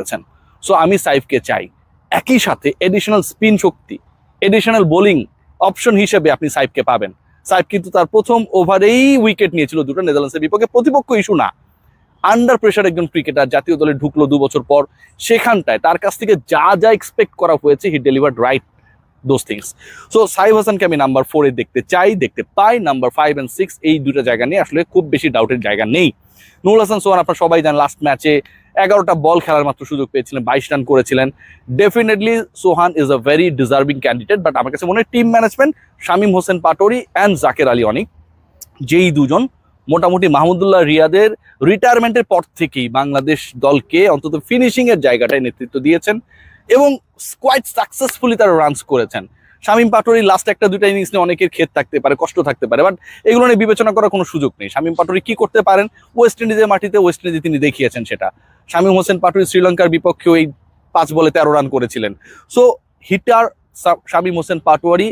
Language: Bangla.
করেছেন সো আমি সাইফকে চাই। একই সাথে এডিশনাল স্পিন শক্তি এডিশনাল বোলিং অপশন হিসেবে আপনি সাইফকে পাবেন। সাইফ কিন্তু তার প্রথম ওভারেই উইকেট নিয়েছিল দুটো, নেদারল্যান্ডসের বিপক্ষে। প্রতিপক্ষ ইস্যু না। আন্ডার প্রেশার একজন ক্রিকেটার জাতীয় দলে ঢুকলো দু বছর পর। সেখানটায় তার কাছ থেকে যা যা এক্সপেক্ট করা হয়েছে he delivered right those things so Saif হাসানকে আমি নাম্বার ফোরে দেখতে চাই, দেখতে পাই। নাম্বার ফাইভ অ্যান্ড সিক্স এই দুটো জায়গা নিয়ে আসলে খুব বেশি ডাউটের জায়গা নেই। নুরুল হাসান, সোহান, আপনার সবাই জানেন লাস্ট ম্যাচে এগারোটা বল খেলার মাত্র সুযোগ পেয়েছিলেন, বাইশ রান করেছিলেন। Definitely Sohan is a very deserving candidate but আমার কাছে মনে হয় team management Shamim Hossain Patwari and Jaker Ali Anik, যেই দুজন মোটামুটি মাহমুদুল্লাহ রিয়াদের রিটায়ারমেন্টের পর থেকেই বাংলাদেশ দলকে অন্তত ফিনিশিংয়ের জায়গাটায় নেতৃত্ব দিয়েছেন এবং কোয়াইট সাকসেসফুলি তারা রানস করেছেন। শামীম পাটোরি লাস্ট একটা দুটা ইনিংস নিয়ে অনেকের ক্ষেত থাকতে পারে, কষ্ট থাকতে পারে বাট এগুলো নিয়ে বিবেচনা করার কোনো সুযোগ নেই। শামীম পাটোরি কি করতে পারেন? ওয়েস্ট ইন্ডিজের মাটিতে ওয়েস্ট ইন্ডিজে তিনি দেখিয়েছেন সেটা। শামীম হোসেন পাটোরি শ্রীলঙ্কার বিপক্ষে ওই পাঁচ বলে তেরো রান করেছিলেন। So hitter Shamim Hossain Patwari